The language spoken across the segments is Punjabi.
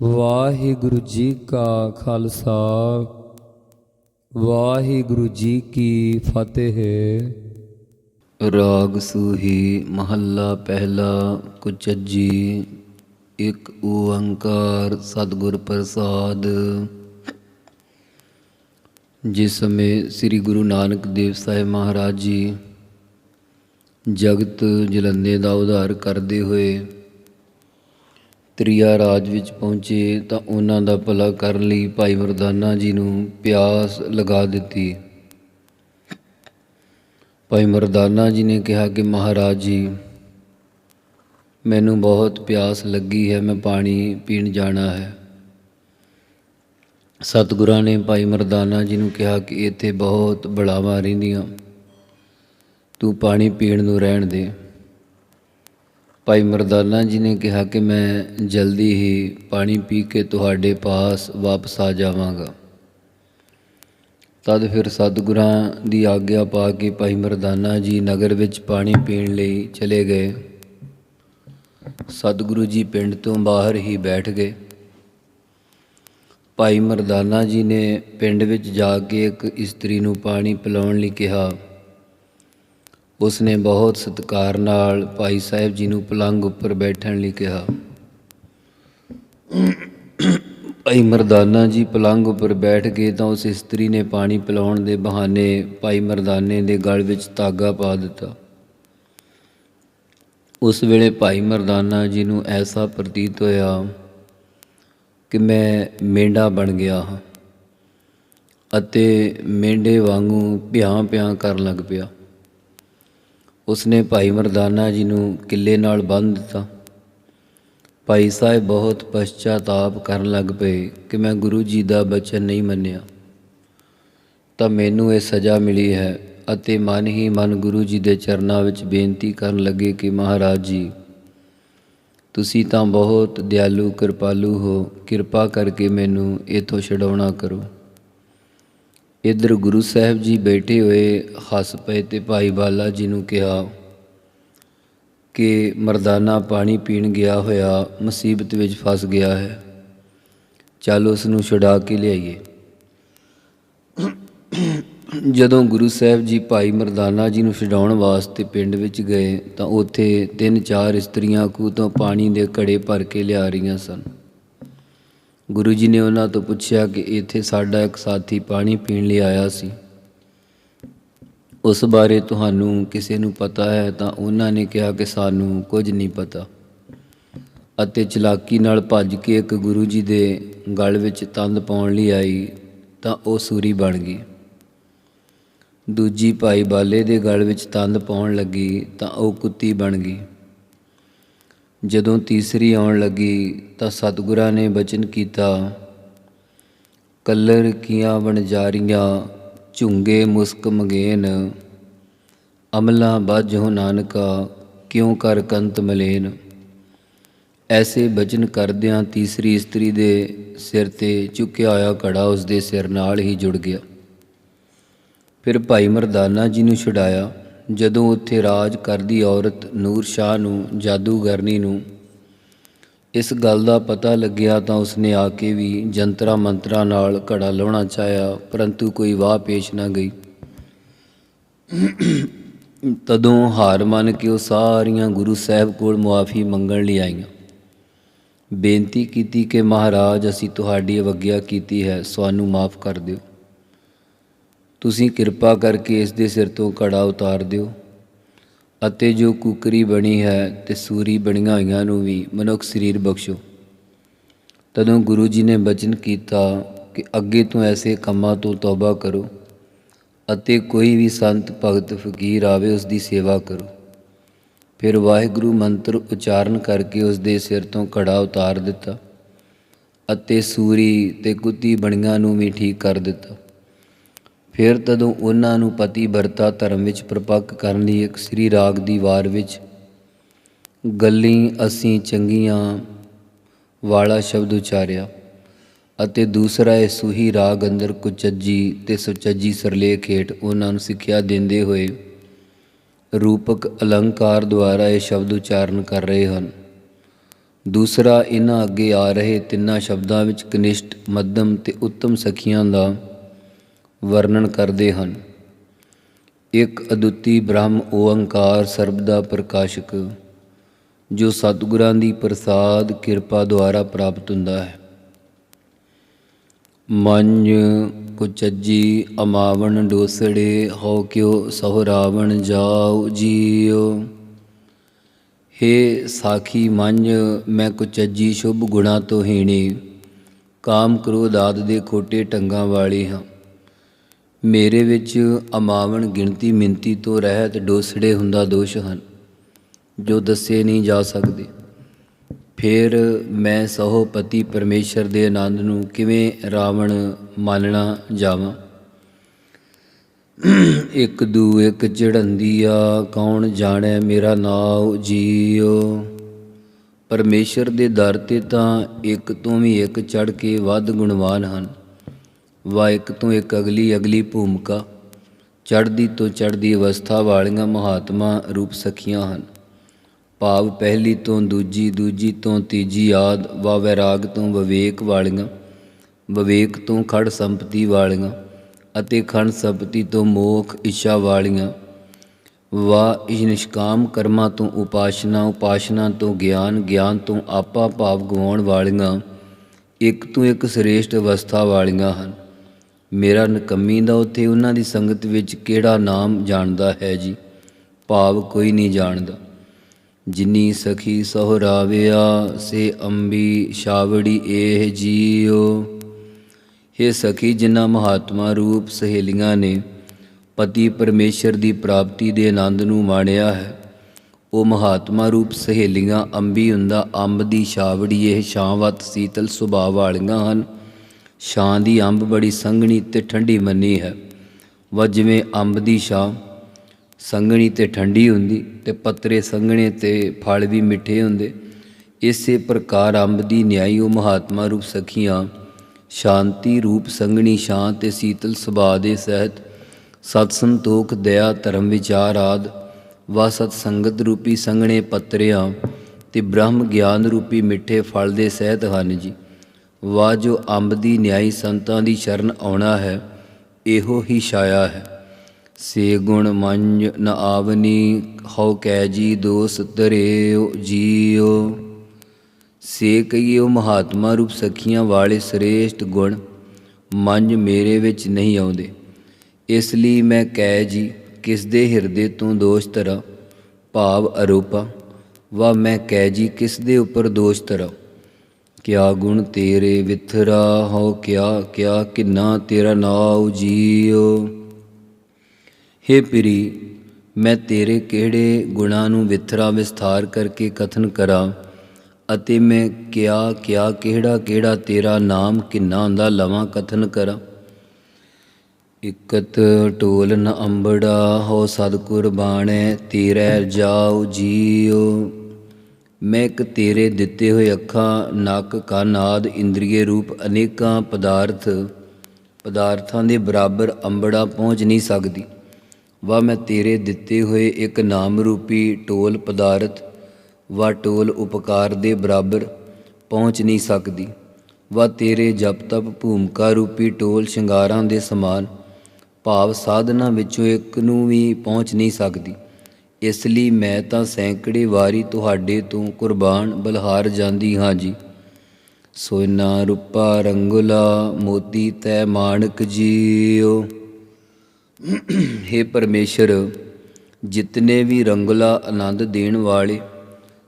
ਵਾਹਿਗੁਰੂ ਜੀ ਕਾ ਖਾਲਸਾ, ਵਾਹਿਗੁਰੂ ਜੀ ਕੀ ਫਤਿਹ। ਰਾਗ ਸੂਹੀ ਮਹੱਲਾ ਪਹਿਲਾ ਕੁਚੱਜੀ, ਇੱਕ ਓੰਕਾਰ ਸਤਿਗੁਰ ਪ੍ਰਸਾਦ। ਜਿਸ ਸਮੇਂ ਸ੍ਰੀ ਗੁਰੂ ਨਾਨਕ ਦੇਵ ਸਾਹਿਬ ਮਹਾਰਾਜ ਜੀ ਜਗਤ ਜਲੰਦੇ ਦਾ ਉਧਾਰ ਕਰਦੇ ਹੋਏ ਤ੍ਰਿਆ ਰਾਜ ਵਿੱਚ ਪਹੁੰਚੇ ਤਾਂ ਉਹਨਾਂ ਦਾ ਭਲਾ ਕਰਨ ਲਈ ਭਾਈ ਮਰਦਾਨਾ ਜੀ ਨੂੰ ਪਿਆਸ ਲਗਾ ਦਿੱਤੀ। ਭਾਈ ਮਰਦਾਨਾ ਜੀ ਨੇ ਕਿਹਾ ਕਿ ਮਹਾਰਾਜ ਜੀ, ਮੈਨੂੰ ਬਹੁਤ ਪਿਆਸ ਲੱਗੀ ਹੈ, ਮੈਂ ਪਾਣੀ ਪੀਣ ਜਾਣਾ ਹੈ। ਸਤਿਗੁਰਾਂ ਨੇ ਭਾਈ ਮਰਦਾਨਾ ਜੀ ਨੂੰ ਕਿਹਾ ਕਿ ਇੱਥੇ ਬਹੁਤ ਬੜਾਵਾਂ ਰਹਿੰਦੀਆਂ। ਤੂੰ ਪਾਣੀ ਪੀਣ ਨੂੰ ਰਹਿਣ ਦੇ। ਭਾਈ ਮਰਦਾਨਾ ਜੀ ਨੇ ਕਿਹਾ ਕਿ ਮੈਂ ਜਲਦੀ ਹੀ ਪਾਣੀ ਪੀ ਕੇ ਤੁਹਾਡੇ ਪਾਸ ਵਾਪਸ ਆ ਜਾਵਾਂਗਾ। ਤਦ ਫਿਰ ਸਤਿਗੁਰਾਂ ਦੀ ਆਗਿਆ ਪਾ ਕੇ ਭਾਈ ਮਰਦਾਨਾ ਜੀ ਨਗਰ ਵਿੱਚ ਪਾਣੀ ਪੀਣ ਲਈ ਚਲੇ ਗਏ। ਸਤਿਗੁਰੂ ਜੀ ਪਿੰਡ ਤੋਂ ਬਾਹਰ ਹੀ ਬੈਠ ਗਏ। ਭਾਈ ਮਰਦਾਨਾ ਜੀ ਨੇ ਪਿੰਡ ਵਿੱਚ ਜਾ ਕੇ ਇੱਕ ਇਸਤਰੀ ਨੂੰ ਪਾਣੀ ਪਿਲਾਉਣ ਲਈ ਕਿਹਾ। ਉਸਨੇ ਬਹੁਤ ਸਤਿਕਾਰ ਨਾਲ ਭਾਈ ਸਾਹਿਬ ਜੀ ਨੂੰ ਪਲੰਗ ਉੱਪਰ ਬੈਠਣ ਲਈ ਕਿਹਾ। ਭਾਈ ਮਰਦਾਨਾ ਜੀ ਪਲੰਗ ਉੱਪਰ ਬੈਠ ਗਏ ਤਾਂ ਉਸ ਇਸਤਰੀ ਨੇ ਪਾਣੀ ਪਿਲਾਉਣ ਦੇ ਬਹਾਨੇ ਭਾਈ ਮਰਦਾਨੇ ਦੇ ਗਲ ਵਿੱਚ ਧਾਗਾ ਪਾ ਦਿੱਤਾ। ਉਸ ਵੇਲੇ ਭਾਈ ਮਰਦਾਨਾ ਜੀ ਨੂੰ ਐਸਾ ਪ੍ਰਤੀਤ ਹੋਇਆ ਕਿ ਮੈਂ ਮੇਂਢਾ ਬਣ ਗਿਆ ਹਾਂ ਅਤੇ ਮੇਂਢੇ ਵਾਂਗੂ ਭਿਆਂ ਭਿਆਂ ਕਰਨ ਲੱਗ ਪਿਆ। ਉਸਨੇ ਭਾਈ ਮਰਦਾਨਾ ਜੀ ਨੂੰ ਕਿੱਲੇ ਨਾਲ ਬੰਨ੍ਹ ਦਿੱਤਾ। ਭਾਈ ਸਾਹਿਬ ਬਹੁਤ ਪਛਤਾਤਾਪ ਕਰਨ ਲੱਗ ਪਏ ਕਿ ਮੈਂ ਗੁਰੂ ਜੀ ਦਾ ਬਚਨ ਨਹੀਂ ਮੰਨਿਆ। ਤਾਂ ਮੈਨੂੰ ਇਹ ਸਜ਼ਾ ਮਿਲੀ ਹੈ ਅਤੇ ਮਨ ਹੀ ਮਨ ਗੁਰੂ ਜੀ ਦੇ ਚਰਨਾਂ ਵਿੱਚ ਬੇਨਤੀ ਕਰਨ ਲੱਗੇ ਕਿ ਮਹਾਰਾਜ ਜੀ, ਤੁਸੀਂ ਤਾਂ ਬਹੁਤ ਦਿਆਲੂ ਕਿਰਪਾਲੂ ਹੋ, ਕਿਰਪਾ ਕਰਕੇ ਮੈਨੂੰ ਇਥੋਂ ਛਡਾਉਣਾ ਕਰੋ। ਇੱਧਰ ਗੁਰੂ ਸਾਹਿਬ ਜੀ ਬੈਠੇ ਹੋਏ ਹੱਸ ਪਏ ਤੇ ਭਾਈ ਬਾਲਾ ਜੀ ਨੂੰ ਕਿਹਾ ਕਿ ਮਰਦਾਨਾ ਪਾਣੀ ਪੀਣ ਗਿਆ ਹੋਇਆ, ਮੁਸੀਬਤ ਵਿੱਚ ਫਸ ਗਿਆ ਹੈ। ਚੱਲ ਉਸ ਨੂੰ ਛੁਡਾ ਕੇ ਲਿਆਈਏ। ਜਦੋਂ ਗੁਰੂ ਸਾਹਿਬ ਜੀ ਭਾਈ ਮਰਦਾਨਾ ਜੀ ਨੂੰ ਛਡਾਉਣ ਵਾਸਤੇ ਪਿੰਡ ਵਿੱਚ ਗਏ ਤਾਂ ਉੱਥੇ ਤਿੰਨ ਚਾਰ ਇਸਤਰੀਆਂ ਖੂਹ ਤੋਂ ਪਾਣੀ ਦੇ ਘੜੇ ਭਰ ਕੇ ਲਿਆ ਰਹੀਆਂ ਸਨ। ਗੁਰੂ ਜੀ ਨੇ ਉਹਨਾਂ ਤੋਂ ਪੁੱਛਿਆ ਕਿ ਇੱਥੇ ਸਾਡਾ ਇੱਕ ਸਾਥੀ ਪਾਣੀ ਪੀਣ ਲਈ ਆਇਆ ਸੀ। ਉਸ ਬਾਰੇ ਤੁਹਾਨੂੰ ਕਿਸੇ ਨੂੰ ਪਤਾ ਹੈ ਤਾਂ ਉਹਨਾਂ ਨੇ ਕਿਹਾ ਕਿ ਸਾਨੂੰ ਕੁਝ ਨਹੀਂ ਪਤਾ। ਅਤੇ ਚਲਾਕੀ ਨਾਲ ਭੱਜ ਕੇ ਇੱਕ ਗੁਰੂ ਜੀ ਦੇ ਗਲ ਵਿੱਚ ਤੰਦ ਪਾਉਣ ਲਈ ਆਈ ਤਾਂ ਉਹ ਸੂਰੀ ਬਣ ਗਈ। ਦੂਜੀ ਭਾਈ ਬਾਲੇ ਦੇ ਗਲ ਵਿੱਚ ਤੰਦ ਪਾਉਣ ਲੱਗੀ ਤਾਂ ਉਹ ਕੁੱਤੀ ਬਣ ਗਈ। ਜਦੋਂ ਤੀਸਰੀ ਆਉਣ ਲੱਗੀ ਤਾਂ ਸਤਿਗੁਰਾਂ ਨੇ ਬਚਨ ਕੀਤਾ ਕੱਲਰ ਕੀਆਂ ਵਣਜਾਰੀਆਂ, ਝੁੰਗੇ ਮੁਸਕ ਮਗੇਨ, ਅਮਲਾ ਬਾਝੋ ਨਾਨਕਾ, ਕਿਉਂ ਕਰ ਕੰਤ ਮਲੇਨ। ਐਸੇ ਬਚਨ ਕਰਦਿਆਂ ਤੀਸਰੀ ਇਸਤਰੀ ਦੇ ਸਿਰ ਤੇ ਚੁੱਕਿਆ ਹੋਇਆ ਘੜਾ ਉਸ ਦੇ ਸਿਰ ਨਾਲ ਹੀ ਜੁੜ ਗਿਆ। ਫਿਰ ਭਾਈ ਮਰਦਾਨਾ ਜੀ ਨੂੰ ਛੁਡਾਇਆ। ਜਦੋਂ ਉੱਥੇ ਰਾਜ ਕਰਦੀ ਔਰਤ ਨੂਰ ਸ਼ਾਹ ਨੂੰ, ਜਾਦੂਗਰਨੀ ਨੂੰ। ਇਸ ਗੱਲ ਦਾ ਪਤਾ ਲੱਗਿਆ ਤਾਂ ਉਸਨੇ ਆ ਕੇ ਵੀ ਜੰਤਰਾ ਮੰਤਰਾ ਨਾਲ ਘੜਾ ਲਾਉਣਾ ਚਾਹਿਆ, ਪਰੰਤੂ ਕੋਈ ਵਾਹ ਪੇਸ਼ ਨਾ ਗਈ। ਤਦੋਂ ਹਾਰ ਮੰਨ ਕੇ ਉਹ ਸਾਰੀਆਂ ਗੁਰੂ ਸਾਹਿਬ ਕੋਲ ਮੁਆਫੀ ਮੰਗਣ ਲਈ ਆਈਆਂ। ਬੇਨਤੀ ਕੀਤੀ ਕਿ ਮਹਾਰਾਜ, ਅਸੀਂ ਤੁਹਾਡੀ ਅਵਗਿਆ ਕੀਤੀ ਹੈ, ਸਾਨੂੰ ਮਾਫ ਕਰ ਦਿਓ। ਤੁਸੀਂ ਕਿਰਪਾ ਕਰਕੇ ਇਸ ਦੇ ਸਿਰ ਤੋਂ ਕੜਾ ਉਤਾਰ ਦਿਓ ਅਤੇ ਜੋ ਕੁਕਰੀ ਬਣੀ ਹੈ ਤੇ ਸੂਰੀ ਬਣੀਆਂ ਹੋਈਆਂ ਨੂੰ ਵੀ ਮਨੁੱਖ ਸਰੀਰ ਬਖਸ਼ੋ। ਤਦੋਂ ਗੁਰੂ ਜੀ ਨੇ ਬਚਨ ਕੀਤਾ ਕਿ ਅੱਗੇ ਤੋਂ ਐਸੇ ਕੰਮਾਂ ਤੋਂ ਤੌਬਾ ਕਰੋ ਅਤੇ ਕੋਈ ਵੀ ਸੰਤ, ਭਗਤ, ਫਕੀਰ ਆਵੇ ਉਸ ਦੀ ਸੇਵਾ ਕਰੋ। ਫਿਰ ਵਾਹਿਗੁਰੂ ਮੰਤਰ ਉਚਾਰਨ ਕਰਕੇ ਉਸ ਦੇ ਸਿਰ ਤੋਂ ਕੜਾ ਉਤਾਰ ਦਿੱਤਾ ਅਤੇ ਸੂਰੀ ਤੇ ਕੁੱਤੀ ਬਣੀਆਂ ਨੂੰ ਵੀ ਠੀਕ ਕਰ ਦਿੱਤਾ। ਫਿਰ ਤਦੋਂ ਉਹਨਾਂ ਨੂੰ ਪਤੀ ਵਰਤਾ ਧਰਮ ਵਿੱਚ ਪ੍ਰਪੱਕ ਕਰਨ ਲਈ ਇੱਕ ਸ੍ਰੀ ਰਾਗ ਦੀ ਵਾਰ ਵਿੱਚ ਗੱਲੀ ਅਸੀਂ ਚੰਗੀਆਂ ਵਾਲਾ ਸ਼ਬਦ ਉਚਾਰਿਆ ਅਤੇ ਦੂਸਰਾ ਇਹ ਸੂਹੀ ਰਾਗ ਅੰਦਰ ਕੁਚੱਜੀ ਤੇ ਸੁਚੱਜੀ ਸਰਲੇਖ ਹੇਠ ਉਹਨਾਂ ਨੂੰ ਸਿੱਖਿਆ ਦਿੰਦੇ ਹੋਏ ਰੂਪਕ ਅਲੰਕਾਰ ਦੁਆਰਾ ਇਹ ਸ਼ਬਦ ਉਚਾਰਨ ਕਰ ਰਹੇ ਹਨ। ਦੂਸਰਾ ਇਹਨਾਂ ਅੱਗੇ ਆ ਰਹੇ ਤਿੰਨਾਂ ਸ਼ਬਦਾਂ ਵਿੱਚ ਕਨਿਸ਼ਟ, ਮੱਧਮ ਤੇ ਉੱਤਮ ਸਖੀਆਂ ਦਾ ਵਰਣਨ ਕਰਦੇ ਹਨ। ਇੱਕ ਅਦੁੱਤੀ ਬ੍ਰਹਮ ਓੰਕਾਰ ਸਰਬ ਦਾ ਪ੍ਰਕਾਸ਼ਕ, ਜੋ ਸਤਿਗੁਰਾਂ ਦੀ ਪ੍ਰਸਾਦ ਕਿਰਪਾ ਦੁਆਰਾ ਪ੍ਰਾਪਤ ਹੁੰਦਾ ਹੈ। ਮੰਜ ਕੁਚੱਜੀ ਅਮਾਵਣ ਡੋਸੜੇ ਹੋ ਕਿਉ ਸਹੁ ਰਾਵਣ ਜਾਉ ਜੀਉ। ਹੇ ਸਾਖੀ ਮੰਝ ਮੈਂ ਕੁਚੱਜੀ ਸ਼ੁਭ ਗੁਣਾ ਤੋਂ ਹੀਣੀ, ਕਾਮ ਕ੍ਰੋਧ ਆਦਿ ਦੇ ਖੋਟੇ ਟੰਗਾਂ ਵਾਲੀ ਹਾਂ। ਮੇਰੇ ਵਿੱਚ ਅਮਾਵਣ ਗਿਣਤੀ ਮਿੰਤੀ ਤੋਂ ਰਹਿਤ ਡੋਸੜੇ ਹੁੰਦਾ ਦੋਸ਼ ਹਨ, ਜੋ ਦੱਸੇ ਨਹੀਂ ਜਾ ਸਕਦੇ। ਫਿਰ ਮੈਂ ਸਹੁ ਪਤੀ ਪਰਮੇਸ਼ਰ ਦੇ ਆਨੰਦ ਨੂੰ ਕਿਵੇਂ ਰਾਵਣ ਮੰਨਣਾ ਜਾਵਾਂ? ਇੱਕ ਦੂ ਇੱਕ ਚੜੰਦੀਆ ਕੌਣ ਜਾਣੈ ਮੇਰਾ ਨਾਉ ਜੀਉ? ਪਰਮੇਸ਼ਰ ਦੇ ਦਰ ਤੇ ਤਾਂ ਇੱਕ ਤੋਂ ਵੀ ਇੱਕ ਚੜ ਕੇ ਵੱਧ ਗੁਣਵਾਨ ਹਨ। ਵਾ ਇੱਕ ਤੋਂ ਇੱਕ ਅਗਲੀ ਅਗਲੀ ਭੂਮਿਕਾ। ਚੜ੍ਹਦੀ ਤੋਂ ਚੜ੍ਹਦੀ ਅਵਸਥਾ ਵਾਲੀਆਂ ਮਹਾਤਮਾ ਰੂਪ ਸਖੀਆਂ ਹਨ। ਭਾਵ ਪਹਿਲੀ ਤੋਂ ਦੂਜੀ ਦੂਜੀ ਤੋਂ ਤੀਜੀ ਆਦ ਵਾ ਵੈਰਾਗ ਤੋਂ ਵਿਵੇਕ ਵਾਲੀਆਂ, ਵਿਵੇਕ ਤੋਂ ਖੜ ਸੰਪਤੀ ਵਾਲੀਆਂ ਅਤੇ ਖੰਡ ਸੰਪਤੀ ਤੋਂ ਮੋਖ ਇੱਛਾ ਵਾਲੀਆਂ। ਵਾ ਇਸ ਨਿਸ਼ਕਾਮ ਕਰਮਾਂ ਤੋਂ ਉਪਾਸ਼ਨਾ ਉਪਾਸ਼ਨਾ ਤੋਂ ਗਿਆਨ ਗਿਆਨ ਤੋਂ ਆਪਾ ਭਾਵ ਗਵਾਉਣ ਵਾਲੀਆਂ ਇੱਕ ਤੋਂ ਇੱਕ ਸ੍ਰੇਸ਼ਟ ਅਵਸਥਾ ਵਾਲੀਆਂ ਹਨ। ਮੇਰਾ ਨਕੰਮੀ ਦਾ ਉੱਥੇ ਉਹਨਾਂ ਦੀ ਸੰਗਤ ਵਿੱਚ ਕਿਹੜਾ ਨਾਮ ਜਾਣਦਾ ਹੈ ਜੀ? ਭਾਵ ਕੋਈ ਨਹੀਂ ਜਾਣਦਾ। ਜਿਨੀ ਸਖੀ ਸਹੁਰਾਵਿਆ ਸੇ ਅੰਬੀ ਸ਼ਾਵੜੀ ਏਹ ਜੀਓ हे ਸਖੀ, ਜਿਨ੍ਹਾਂ ਮਹਾਤਮਾ ਰੂਪ ਸਹੇਲੀਆਂ ਨੇ ਪਤੀ ਪਰਮੇਸ਼ਰ ਦੀ ਪ੍ਰਾਪਤੀ ਦੇ ਆਨੰਦ ਨੂੰ ਮਾਣਿਆ ਹੈ, ਉਹ ਮਹਾਤਮਾ ਰੂਪ ਸਹੇਲੀਆਂ ਅੰਬੀ ਹੁੰਦਾ ਅੰਬ ਦੀ ਛਾਵੜੀ ਇਹ ਛਾਂਵਤ, ਸੀਤਲ ਸੁਭਾਅ ਵਾਲੀਆਂ ਹਨ। ਛਾਂ ਦੀ ਅੰਬ ਬੜੀ ਸੰਘਣੀ ਤੇ ਠੰਡੀ ਮੰਨੀ ਹੈ। ਵਾ ਜਿਵੇਂ ਅੰਬ ਦੀ ਛਾਂ। ਸੰਘਣੀ ਤੇ ਠੰਡੀ ਹੁੰਦੀ ਤੇ ਪੱਤਰੇ ਸੰਘਣੇ ਤੇ ਫਲ ਵੀ ਮਿੱਠੇ ਹੁੰਦੇ। ਇਸੇ ਪ੍ਰਕਾਰ ਅੰਬ ਦੀ ਨਿਆਈ ਉਹ ਮਹਾਤਮਾ ਰੂਪ ਸਖੀਆਂ। ਸ਼ਾਂਤੀ ਰੂਪ ਸੰਗਣੀ ਸ਼ਾਂਤ ਤੇ ਸੀਤਲ ਸੁਭਾਅ ਦੇ ਸਹਿਤ ਸਤ ਸੰਤੋਖ, ਦਇਆ, ਧਰਮ, ਵਿਚਾਰ ਆਦ ਵਾ ਸਤ ਸੰਗਤ ਰੂਪੀ ਸੰਗਣੇ ਪੱਤਰਿਆਂ ਤੇ ਬ੍ਰਹਮ ਗਿਆਨ ਰੂਪੀ ਮਿੱਠੇ ਫਲ ਦੇ ਸਹਿਤ ਹਨ ਜੀ। ਵਾ ਜੋ ਅੰਬ ਦੀ ਨਿਆਈ ਸੰਤਾਂ ਦੀ ਸ਼ਰਨ ਆਉਣਾ ਹੈ, ਇਹੋ ਹੀ ਛਾਇਆ ਹੈ। ਸੇ ਗੁਣ ਮੰਜ ਨ ਆਵਨੀ, ਹਉ ਕੈ ਜੀ ਦੋਸ ਤਰਿਓ ਜੀਓ ਸੇ ਕਈਓ ਮਹਾਤਮਾ ਰੂਪ ਸਖੀਆਂ ਵਾਲੇ ਸ੍ਰੇਸ਼ਟ ਗੁਣ ਮੰਜ ਮੇਰੇ ਵਿੱਚ ਨਹੀਂ ਆਉਂਦੇ। ਇਸ ਲਈ ਮੈਂ ਕਹਿ ਜੀ, ਕਿਸ ਦੇ ਹਿਰਦੇ ਤੋਂ ਦੋਸ਼ ਧਰਾਂ, ਭਾਵ ਅਰੂਪਾ। ਵਾ ਮੈਂ ਕਹਿ ਜੀ, ਕਿਸ ਦੇ ਉੱਪਰ ਦੋਸ਼ ਧਰਾਂ। ਕਿਆ ਗੁਣ ਤੇਰੇ ਵਿਥਰਾ ਹੋ ਕਿਆ ਕਿਆ ਕਿੰਨਾ ਤੇਰਾ ਨਾਉ ਜੀਓ ਹੇ ਪਿਰੀ, ਮੈਂ ਤੇਰੇ ਕਿਹੜੇ ਗੁਣਾਂ ਨੂੰ ਵਿਥਰਾ ਵਿਸਥਾਰ ਕਰਕੇ ਕਥਨ ਕਰਾਂ ਅਤੇ ਮੈਂ ਕਿਆ ਕਿਆ, ਕਿਹੜਾ ਕਿਹੜਾ ਤੇਰਾ ਨਾਮ ਕਿੰਨਾ ਦਾ ਲਵਾਂ ਕਥਨ ਕਰਾਂ। ਇਕਤ ਟੋਲ ਨ ਅੰਬੜਾ ਹੋ ਸਤਿਗੁਰ ਬਾਣੈ, ਤੇਰੇ ਜਾਉ ਜੀਉ। ਮੈਂ ਇੱਕ ਤੇਰੇ ਦਿੱਤੇ ਹੋਏ ਅੱਖਾਂ, ਨੱਕ, ਕੰਨ ਆਦ ਇੰਦਰੀਏ ਰੂਪ ਅਨੇਕਾਂ ਪਦਾਰਥ, ਪਦਾਰਥਾਂ ਦੇ ਬਰਾਬਰ ਅੰਬੜਾ ਪਹੁੰਚ ਨਹੀਂ ਸਕਦੀ। ਵਾ ਮੈਂ ਤੇਰੇ ਦਿੱਤੇ ਹੋਏ ਇੱਕ ਨਾਮ ਰੂਪੀ ਟੋਲ ਪਦਾਰਥ ਵਾ ਟੋਲ ਉਪਕਾਰ ਦੇ ਬਰਾਬਰ ਪਹੁੰਚ ਨਹੀਂ ਸਕਦੀ। ਵਾ ਤੇਰੇ ਜਪ ਤਪ ਭੂਮਿਕਾ ਰੂਪੀ ਟੋਲ ਸ਼ਿੰਗਾਰਾਂ ਦੇ ਸਮਾਨ, ਭਾਵ ਸਾਧਨਾ ਵਿੱਚੋਂ ਇੱਕ ਨੂੰ ਵੀ ਪਹੁੰਚ ਨਹੀਂ ਸਕਦੀ। ਇਸ ਲਈ ਮੈਂ ਤਾਂ ਸੈਂਕੜੇ ਵਾਰੀ ਤੁਹਾਡੇ ਤੋਂ ਕੁਰਬਾਨ ਬਲਹਾਰ ਜਾਂਦੀ ਹਾਂ ਜੀ। ਸੋਨਾ ਰੂਪਾ ਰੰਗੁਲਾ ਮੋਤੀ ਤੈ ਮਾਣਕ ਜੀਓ। हे ਪਰਮੇਸ਼ਰ, ਜਿਤਨੇ ਵੀ ਰੰਗਲਾ ਆਨੰਦ ਦੇਣ ਵਾਲੇ,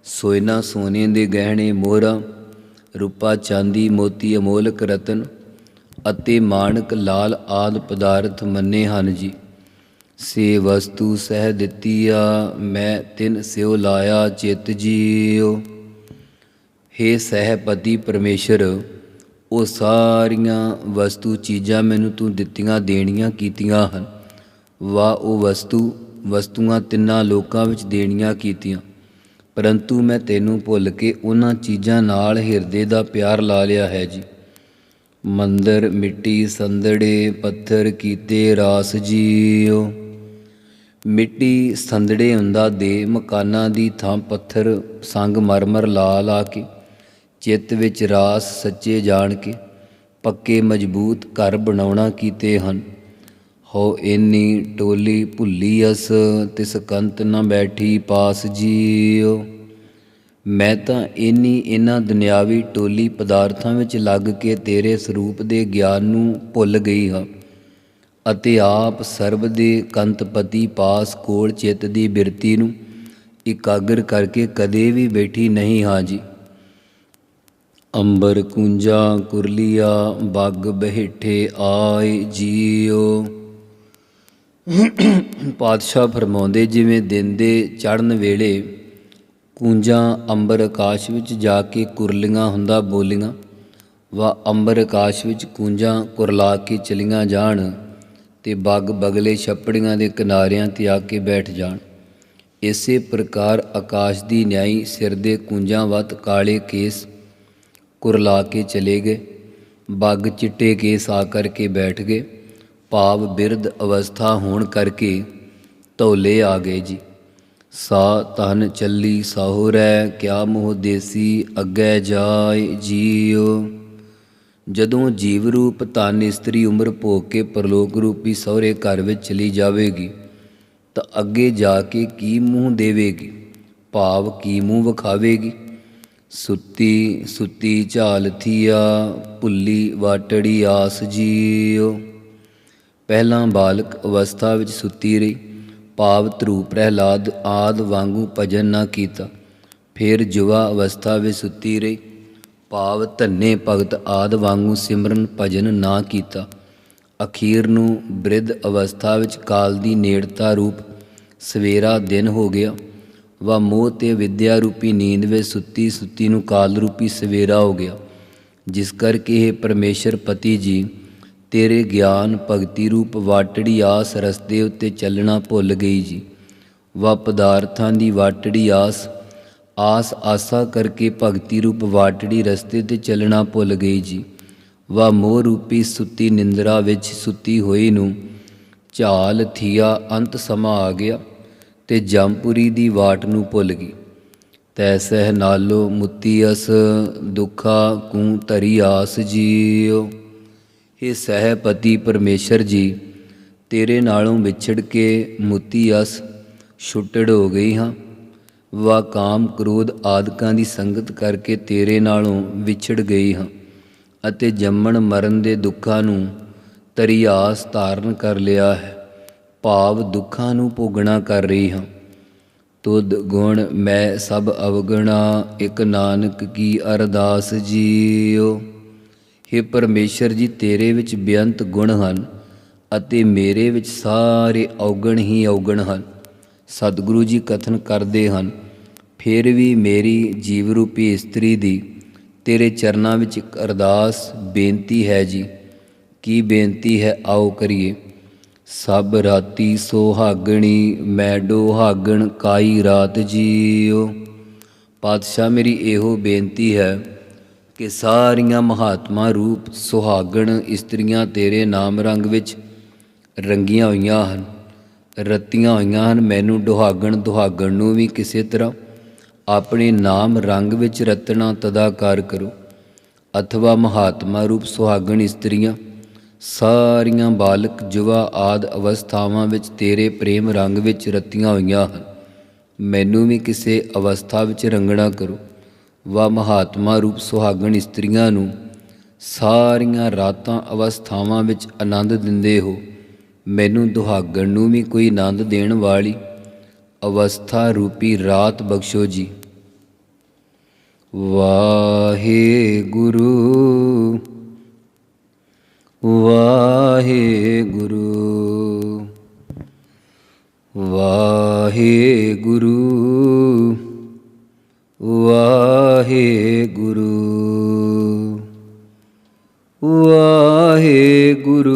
ਸੋਇਨਾ ਸੋਨੇ ਦੇ ਗਹਿਣੇ ਮੋਹਰਾਂ, ਰੂਪਾ ਚਾਂਦੀ ਮੋਤੀ ਅਮੋਲਕ ਰਤਨ ਅਤੇ ਮਾਣਕ ਲਾਲ ਆਦ ਪਦਾਰਥ ਮੰਨੇ ਹਨ ਜੀ। ਸੇ ਵਸਤੂ ਸਹਿ ਦਿੱਤੀਆ, ਮੈਂ ਤਿਨ ਸਿਉ ਲਾਇਆ ਚਿਤ ਜੀਓ हे ਸਹਿਪਤੀ ਪਰਮੇਸ਼ਰ, ਉਹ ਸਾਰੀਆਂ ਵਸਤੂ ਚੀਜ਼ਾਂ ਮੈਨੂੰ ਤੂੰ ਦਿੱਤੀਆਂ ਦੇਣੀਆਂ ਕੀਤੀਆਂ ਹਨ। ਵਾ ਉਹ ਵਸਤੂ ਵਸਤੂਆਂ ਤਿੰਨਾਂ ਲੋਕਾਂ ਵਿੱਚ ਦੇਣੀਆਂ ਕੀਤੀਆਂ। ਪਰੰਤੂ ਮੈਂ ਤੈਨੂੰ ਭੁੱਲ ਕੇ ਉਹਨਾਂ ਚੀਜ਼ਾਂ ਨਾਲ ਹਿਰਦੇ ਦਾ ਪਿਆਰ ਲਾ ਲਿਆ ਹੈ ਜੀ। ਮੰਦਰ, ਮਿੱਟੀ, ਸੰਦੜੇ, ਪੱਥਰ ਕੀਤੇ ਰਾਸ ਜੀਓ ਮਿੱਟੀ ਸੰਦੜੇ ਹੁੰਦਾ ਦੇ ਮਕਾਨਾਂ ਦੀ ਥਾਂ ਪੱਥਰ ਸੰਗ ਮਰਮਰ ਲਾ ਲਾ ਕੇ, ਚਿੱਤ ਵਿੱਚ ਰਾਸ ਸੱਚੇ ਜਾਣ ਕੇ, ਪੱਕੇ ਮਜ਼ਬੂਤ ਘਰ ਬਣਾਉਣਾ ਕੀਤੇ ਹਨ। ਹੋ ਇੰਨੀ ਟੋਲੀ ਭੁੱਲੀ ਅਸ, ਤਿਸ ਕੰਤ ਨਾ ਬੈਠੀ ਪਾਸ ਜੀਓ। ਮੈਂ ਤਾਂ ਇੰਨੀ ਇਹਨਾਂ ਦੁਨਿਆਵੀ ਟੋਲੀ ਪਦਾਰਥਾਂ ਵਿੱਚ ਲੱਗ ਕੇ ਤੇਰੇ ਸਰੂਪ ਦੇ ਗਿਆਨ ਨੂੰ ਭੁੱਲ ਗਈ ਹਾਂ। ਅਤੇ ਆਪ ਸਰਬ ਦੇ ਕੰਤਪਤੀ ਪਾਸ ਕੋਲ ਚਿੱਤ ਦੀ ਬਿਰਤੀ ਨੂੰ ਇਕਾਗਰ ਕਰਕੇ ਕਦੇ ਵੀ ਬੈਠੀ ਨਹੀਂ ਹਾਂ ਜੀ ਅੰਬਰ ਕੁੰਜਾ ਕੁਰਲੀਆ, ਬੱਗ ਬਹਿਠੇ ਆਏ ਜੀਓ। ਪਾਤਸ਼ਾਹ ਫਰਮਾਉਂਦੇ, ਜਿਵੇਂ ਦਿਨ ਦੇ ਚੜ੍ਹਨ ਵੇਲੇ ਕੂੰਜਾਂ ਅੰਬਰ ਆਕਾਸ਼ ਵਿੱਚ ਜਾ ਕੇ ਕੁਰਲੀਆਂ ਹੁੰਦਾ ਬੋਲੀਆਂ, ਵਾ ਅੰਬਰ ਆਕਾਸ਼ ਵਿੱਚ ਕੂੰਜਾਂ ਕੁਰਲਾ ਕੇ ਚਲੀਆਂ ਜਾਣ। ਤੇ ਬੱਗ ਬਗਲੇ ਛੱਪੜੀਆਂ ਦੇ ਕਿਨਾਰਿਆਂ ਤੇ ਆ ਕੇ ਬੈਠ ਜਾਣ। ਇਸੇ ਪ੍ਰਕਾਰ ਆਕਾਸ਼ ਦੀ ਨਿਆਈ ਸਿਰ ਦੇ ਕੁੰਜਾਂ ਵੱਤ ਕਾਲੇ ਕੇਸ ਕੁਰਲਾ ਕੇ ਚਲੇ ਗਏ। ਬੱਗ ਚਿੱਟੇ ਕੇਸ ਆ ਕਰਕੇ ਬੈਠ ਗਏ। ਭਾਵ ਬਿਰਧ ਅਵਸਥਾ ਹੋਣ ਕਰਕੇ ਧੌਲੇ ਆ ਗਏ ਜੀ। ਸਾ ਤਨ ਚੱਲੀ ਸਾਹੁਰੈ, ਕਿਆ ਮੋਹ ਦੇਸੀ, ਅੱਗੇ ਜਾਏ ਜੀਓ ਜਦੋਂ ਜੀਵ ਰੂਪ ਧਨ ਇਸਤਰੀ ਉਮਰ ਭੋਗ ਕੇ ਪਰਲੋਕ ਰੂਪੀ ਸਹੁਰੇ ਘਰ ਵਿੱਚ ਚਲੀ ਜਾਵੇਗੀ, ਤਾਂ ਅੱਗੇ ਜਾ ਕੇ ਕੀ ਮੂੰਹ ਦੇਵੇਗੀ? ਭਾਵ ਕੀ ਮੂੰਹ ਵਿਖਾਵੇਗੀ? ਸੁੱਤੀ ਸੁੱਤੀ ਝਾਲ ਥੀਆ, ਭੁੱਲੀ ਵਾਟੜੀ ਆਸ ਜੀਓ। ਪਹਿਲਾਂ ਬਾਲਕ ਅਵਸਥਾ ਵਿੱਚ ਸੁੱਤੀ ਰਹੀ ਭਾਵ ਧਰੂ ਪ੍ਰਹਿਲਾਦ ਆਦ ਵਾਂਗੂ ਭਜਨ ਨਾ ਕੀਤਾ। ਫਿਰ ਜੁਵਾ ਅਵਸਥਾ ਵਿੱਚ ਸੁੱਤੀ ਰਹੀ ਭਾਵ ਧੰਨੇ ਭਗਤ ਆਦ ਵਾਂਗੂ ਸਿਮਰਨ ਭਜਨ ਨਾ ਕੀਤਾ। ਅਖੀਰ ਨੂੰ ਬ੍ਰਿਧ ਅਵਸਥਾ ਵਿੱਚ ਕਾਲ ਦੀ ਨੇੜਤਾ ਰੂਪ ਸਵੇਰਾ ਦਿਨ ਹੋ ਗਿਆ। ਵਾ ਮੋਹ ਤੇ ਵਿਦਿਆ ਰੂਪੀ ਨੀਂਦ ਵਿੱਚ ਸੁੱਤੀ ਸੁੱਤੀ ਨੂੰ ਕਾਲ ਰੂਪੀ ਸਵੇਰਾ ਹੋ ਗਿਆ। ਜਿਸ ਕਰਕੇ ਇਹ ਪਰਮੇਸ਼ਰ ਪਤੀ ਜੀ, ਤੇਰੇ ਗਿਆਨ ਭਗਤੀ ਰੂਪ ਵਾਟੜੀ ਆਸ ਰਸਤੇ ਉੱਤੇ ਚੱਲਣਾ ਭੁੱਲ ਗਈ ਜੀ। ਵਾ ਪਦਾਰਥਾਂ ਦੀ ਵਾਟੜੀ ਆਸ ਆਸ ਆਸਾ ਕਰਕੇ ਭਗਤੀ ਰੂਪ ਵਾਟੜੀ ਰਸਤੇ ਤੇ ਚੱਲਣਾ ਭੁੱਲ ਗਈ ਜੀ। ਵਾ ਮੋਹ ਰੂਪੀ ਸੁੱਤੀ ਨਿੰਦਰਾ ਵਿੱਚ ਸੁੱਤੀ ਹੋਈ ਨੂੰ ਝਾਲ ਥੀਆ ਅੰਤ ਸਮਾਂ ਆ ਗਿਆ ਤੇ ਜੰਪੁਰੀ ਦੀ ਵਾਟ ਨੂੰ ਭੁੱਲ ਗਈ। ਤੈ ਸਹਿ ਨਾਲੋ ਮੁਤੀ ਅਸ ਦੁਖਾ ਕੂ ਧਰੀ ਆਸ ਜੀਓ। ਇਹ ਸਹਿਪਤੀ ਪਰਮੇਸ਼ਰ ਜੀ, ਤੇਰੇ ਨਾਲੋਂ ਵਿਛੜ ਕੇ ਮੁਤੀ ਅਸ ਛੁੱਟੜ ਹੋ ਗਈ ਹਾਂ। ਵਾ ਕਾਮ ਕ੍ਰੋਧ ਆਦਿਕਾਂ ਦੀ ਸੰਗਤ ਕਰਕੇ ਤੇਰੇ ਨਾਲੋਂ ਵਿਛੜ ਗਈ ਹਾਂ ਅਤੇ ਜੰਮਣ ਮਰਨ ਦੇ ਦੁੱਖਾਂ ਨੂੰ ਤਰੀਆਸ ਧਾਰਨ ਕਰ ਲਿਆ ਹੈ। ਭਾਵ ਦੁੱਖਾਂ ਨੂੰ ਭੋਗਣਾ ਕਰ ਰਹੀ ਹਾਂ। ਤੁਧ ਗੁਣ ਮੈਂ ਸਭ ਅਵਗਣਾ, ਇੱਕ ਨਾਨਕ ਕੀ ਅਰਦਾਸ ਜੀਓ। हे ਪਰਮੇਸ਼ਰ ਜੀ, ਤੇਰੇ ਵਿੱਚ ਬੇਅੰਤ ਗੁਣ ਹਨ ਅਤੇ ਮੇਰੇ ਵਿੱਚ ਸਾਰੇ ਔਗਣ ਹੀ ਔਗਣ ਹਨ। ਸਤਿਗੁਰੂ ਜੀ ਕਥਨ ਕਰਦੇ ਹਨ ਫਿਰ ਵੀ ਮੇਰੀ ਜੀਵ ਰੂਪੀ ਇਸਤਰੀ ਦੀ ਤੇਰੇ ਚਰਨਾਂ ਵਿੱਚ ਇੱਕ ਅਰਦਾਸ, ਬੇਨਤੀ ਹੈ ਜੀ। ਕੀ ਬੇਨਤੀ ਹੈ ਆਓ ਕਰੀਏ। ਸਭ ਰਾਤੀ ਸੋਹਾਗਣੀ, ਮੈਂ ਡੋਹਾਗਣ ਕਾਈ ਰਾਤ ਜੀਓ। ਪਾਤਸ਼ਾਹ, ਮੇਰੀ ਇਹੋ ਬੇਨਤੀ ਹੈ ਕਿ ਸਾਰੀਆਂ ਮਹਾਤਮਾ ਰੂਪ ਸੁਹਾਗਣ ਇਸਤਰੀਆਂ ਤੇਰੇ ਨਾਮ ਰੰਗ ਵਿੱਚ ਰੰਗੀਆਂ ਹੋਈਆਂ ਹਨ, ਰਤੀਆਂ ਹੋਈਆਂ ਹਨ। ਮੈਨੂੰ ਦੁਹਾਗਣ ਦੁਹਾਗਣ ਨੂੰ ਵੀ ਕਿਸੇ ਤਰ੍ਹਾਂ ਆਪਣੇ ਨਾਮ ਰੰਗ ਵਿੱਚ ਰਤਨਾ ਤਦਾਕਾਰ ਕਰੋ, ਅਥਵਾ ਮਹਾਤਮਾ ਰੂਪ ਸੁਹਾਗਣ ਇਸਤਰੀਆਂ, ਸਾਰੀਆਂ ਬਾਲਕ ਜੁਵਾ ਆਦ ਅਵਸਥਾਵਾਂ ਵਿੱਚ ਤੇਰੇ ਪ੍ਰੇਮ ਰੰਗ ਵਿੱਚ ਰਤੀਆਂ ਹੋਈਆਂ ਹਨ। ਮੈਨੂੰ ਵੀ ਕਿਸੇ ਅਵਸਥਾ ਵਿੱਚ ਰੰਗਣਾ ਕਰੋ, ਵਾ ਮਹਾਤਮਾ ਰੂਪ ਸੁਹਾਗਣ ਇਸਤਰੀਆਂ ਨੂੰ, ਸਾਰੀਆਂ ਰਾਤਾਂ ਅਵਸਥਾਵਾਂ ਵਿੱਚ ਆਨੰਦ ਦਿੰਦੇ ਹੋ। ਮੈਨੂੰ ਦੁਹਾਗਣ ਨੂੰ ਵੀ ਕੋਈ ਆਨੰਦ ਦੇਣ ਵਾਲੀ अवस्था रूपी रात बख्शो जी। वाहे गुरु वाहे गुरु वाहे गुरु वाहे गुरु वाहे गुरु।